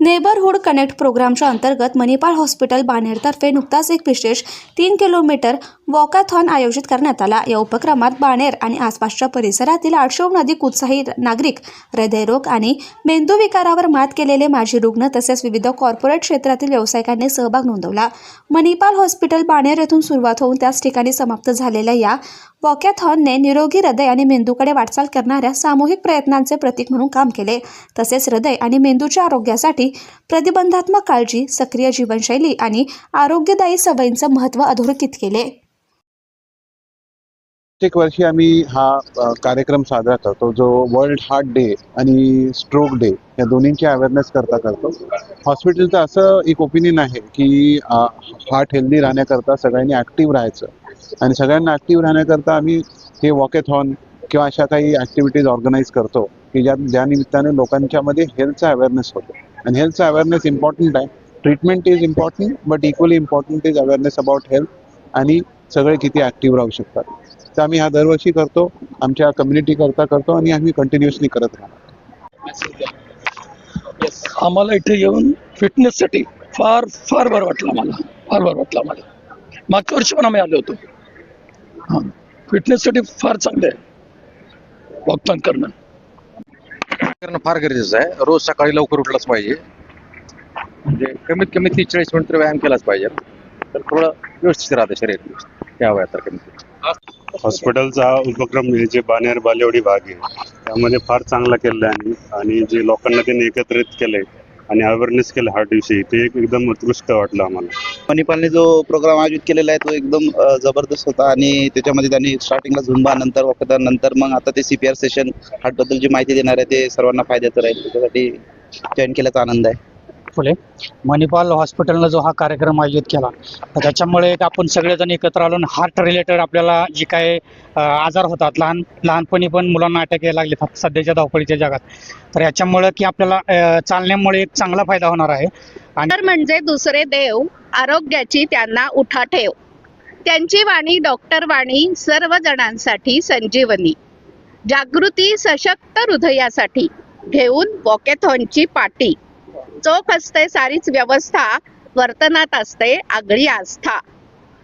Neighbourhood connect प्रोग्रामच्या अंतर्गत Manipal hospital बाणेरतर्फे नुकताच एक विशेष तीन किलोमीटर वॉकाथॉन आयोजित करण्यात आला. या उपक्रमात बाणेर आणि आसपासच्या परिसरातील आठशेहून अधिक उत्साही नागरिक हृदयरोग आणि मेंदू विकारावर मात केलेले माजी रुग्ण तसेच विविध कॉर्पोरेट क्षेत्रातील व्यावसायिकांनी सहभाग नोंदवला. मणिपाल हॉस्पिटल बाणेर येथून सुरुवात होऊन त्याच ठिकाणी समाप्त झालेल्या या वॉकॅथॉनने निरोगी हृदय आणि मेंदूकडे वाटचाल करणाऱ्या सामूहिक प्रयत्नांचे प्रतीक म्हणून काम केले. तसेच हृदय आणि मेंदूच्या आरोग्यासाठी प्रतिबंधात्मक काळजी सक्रिय जीवनशैली आणि आरोग्यदायी सवयींचं महत्त्व अधोरेखित केले. प्रत्येक वर्षी आम्ही हा कार्यक्रम साजरा करतो जो वर्ल्ड हार्ट डे आणि स्ट्रोक डे या दोन्हींची अवेअरनेस करता करतो. हॉस्पिटलचं असं एक ओपिनियन आहे की हार्ट हेल्दी राहण्याकरता सगळ्यांनी ॲक्टिव्ह राहायचं. आणि सगळ्यांना ॲक्टिव्ह राहण्याकरता आम्ही हे वॉकेथॉन किंवा अशा काही ॲक्टिव्हिटीज ऑर्गनाईज करतो की ज्या ज्या निमित्ताने लोकांच्यामध्ये हेल्थचा अवेअरनेस होतो. आणि health अवेअरनेस इम्पॉर्टंट आहे treatment is important but equally important is awareness about health आणि सगळे किती ॲक्टिव्ह राहू शकतात. तर आम्ही हा दरवर्षी करतो आमच्या कम्युनिटी करता करतो आणि आम्ही कंटिन्युअसली करत राहणार आम्हाला इथे येऊन फिटनेससाठी फार फार बरं वाटलं आम्हाला. फार बरं वाटलं आम्हाला. मागच्या वर्षी पण आम्ही आलो होतो. हां. फिटनेससाठी फार चांगलं आहे. वॉकथॉन करणं करणं फार गरजेचं आहे. रोज सकाळी लवकर उठलाच पाहिजे. म्हणजे कमीत कमी तीस चाळीस मिनिट तर व्यायाम केलाच पाहिजे. तर थोडं व्यवस्थित राहतं शरीर. या वयात तर कमीत कमी. हॉस्पिटलचा उपक्रम हे जे बानेर बालेवडी भाग आहे त्यामध्ये फार चांगला केलेला आहे आणि जे लोकांना त्यांनी एकत्रित केलंय आणि अवेअरनेस केलं हार्ट विषयी ते एक एकदम उत्कृष्ट वाटलं आम्हाला. मणिपालने जो प्रोग्राम आयोजित केलेला आहे तो एकदम अ, जबरदस्त होता आणि त्याच्यामध्ये त्यांनी स्टार्टिंगला झुंबा नंतर वखदा नंतर मग आता ते सीपीआर सेशन हार्टबद्दल जी माहिती देणार आहे ते सर्वांना फायद्याचं राहील. त्याच्यासाठी जॉईन केल्याचा आनंद आहे. फुले. मणिपाल हॉस्पिटलनं जो हा कार्यक्रम आयोजित केला. तर त्याच्यामुळे एक आपण सगळेजण एकत्र आलो हार्ट रिलेटेड आपल्याला जी काय आजार होतात लहान लहानपणी पण मुलांना अटॅक यायला लागले सध्याच्या धावपळीच्या जगात. तर याच्यामुळे की आपल्याला चालण्यामुळे एक चांगला फायदा होणार आहे. आणि म्हणजे दुसरे देव आरोग्याची त्यांना उठा ठेव. त्यांची वाणी डॉक्टर वाणी सर्व जणांसाठी संजीवनी. जागृती सशक्त हृदयासाठी घेऊन वॉकेथॉनची पाटी. चोख असते सारीच व्यवस्था वर्तनात असते आगळी आस्था.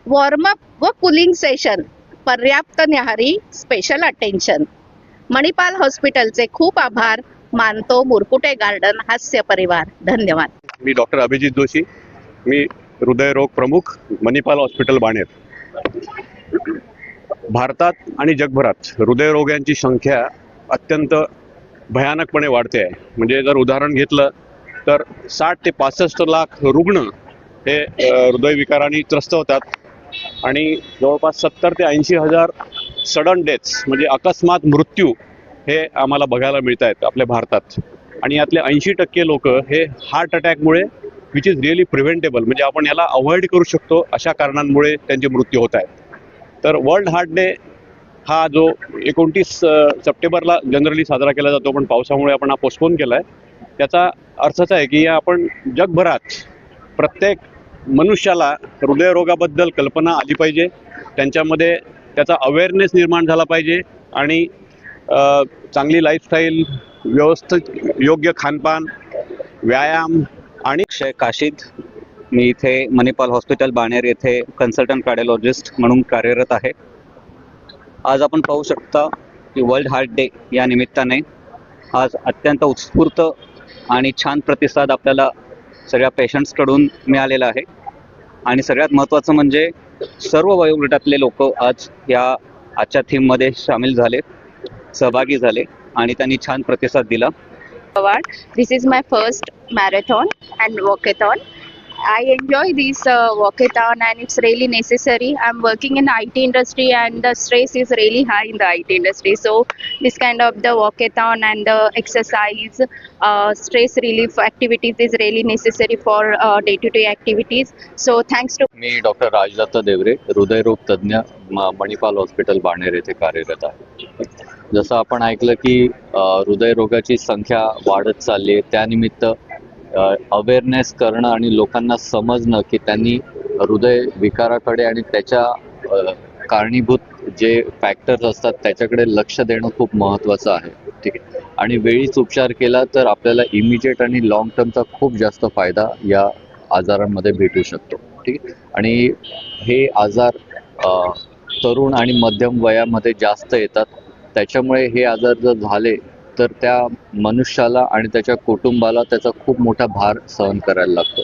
वॉर्मअप व कुलिंग सेशन पर्याप्त न्याहारी स्पेशल अटेन्शन मणिपाल हॉस्पिटलचे खूप आभार. मानतो मुरकुटे गार्डन हास्य परिवार. धन्यवाद. मी डॉक्टर अभिजित जोशी. मी हृदयरोग प्रमुख मणिपाल हॉस्पिटल बाणेर. भारतात आणि जगभरात हृदयरोगांची संख्या अत्यंत भयानकपणे वाढते आहे. म्हणजे जर उदाहरण घेतलं तर साठ ते पासष्ट लाख रुग्ण हे हृदयविकाराने त्रस्त होतात. आणि जवळपास सत्तर ते ऐंशी हजार सडन डेथ्स म्हणजे अकस्मात मृत्यू हे आम्हाला बघायला मिळत आहेत आपल्या भारतात. आणि यातले ऐंशी टक्के लोक हे हार्ट अटॅकमुळे विच इज रिअली प्रिव्हेंटेबल म्हणजे आपण याला अवॉइड करू शकतो अशा कारणांमुळे त्यांचे मृत्यू होत आहेत. तर वर्ल्ड हार्ट डे हा जो एकोणतीस सप्टेंबरला जनरली साजरा केला जातो पण पावसामुळे आपण हा पोस्टपोन केला आहे त्याचा अर्थच आहे की या आपण जगभरात प्रत्येक मनुष्याला हृदयरोगाबद्दल कल्पना आली पाहिजे. त्यांच्यामध्ये त्याचा अवेअरनेस निर्माण झाला पाहिजे आणि चांगली लाईफस्टाईल व्यवस्थित योग्य खानपान व्यायाम आणि क्षय काशीद मी इथे मणिपाल हॉस्पिटल बाणेर येथे कन्सल्टंट कार्डिओलॉजिस्ट म्हणून कार्यरत आहे. आज आपण पाहू शकता की वर्ल्ड हार्ट डे या निमित्ताने आज अत्यंत उत्स्फूर्त आणि छान प्रतिसाद आपल्याला सगळ्या पेशंट्सकडून मिळालेला आहे आणि सगळ्यात महत्त्वाचं म्हणजे सर्व वयोगटातले लोक आज या आजच्या थीममध्ये सामील झाले सहभागी झाले आणि त्यांनी छान प्रतिसाद दिला Award. This is my first marathon and walkathon. I enjoy this uh, walkathon and it's really necessary. I'm working in IT industry and the stress is really high in the IT industry. So this kind of the walkathon and the exercise, uh, stress relief activities is really necessary for uh, day-to-day activities. So thanks to me doctor Rajdutt Deore हृदयरोग तज्ज्ञ म- Manipal hospital Baner येथे कार्यरत आहे जसं आपण ऐकलं की अ, हृदयरोगाची संख्या वाढत चालली आहे त्यानिमित्त अवेअरनेस करणं आणि लोकांना समजणं की त्यांनी हृदय विकाराकडे आणि त्याच्या कारणीभूत जे फॅक्टर्स असतात त्याच्याकडे लक्ष देणं खूप महत्त्वाचं आहे. ठीक आहे? आणि वेळीच उपचार केला तर आपल्याला इमिजिएट आणि लॉंग टर्मचा खूप जास्त फायदा या आजारांमध्ये भेटू शकतो. ठीक आहे? आणि हे आजार तरुण आणि मध्यम वयामध्ये जास्त येतात. त्याच्यामुळे हे आजार जर झाले तर त्या मनुष्याला आणि त्याच्या कुटुंबाला त्याचा खूप मोठा भार सहन करायला लागतो.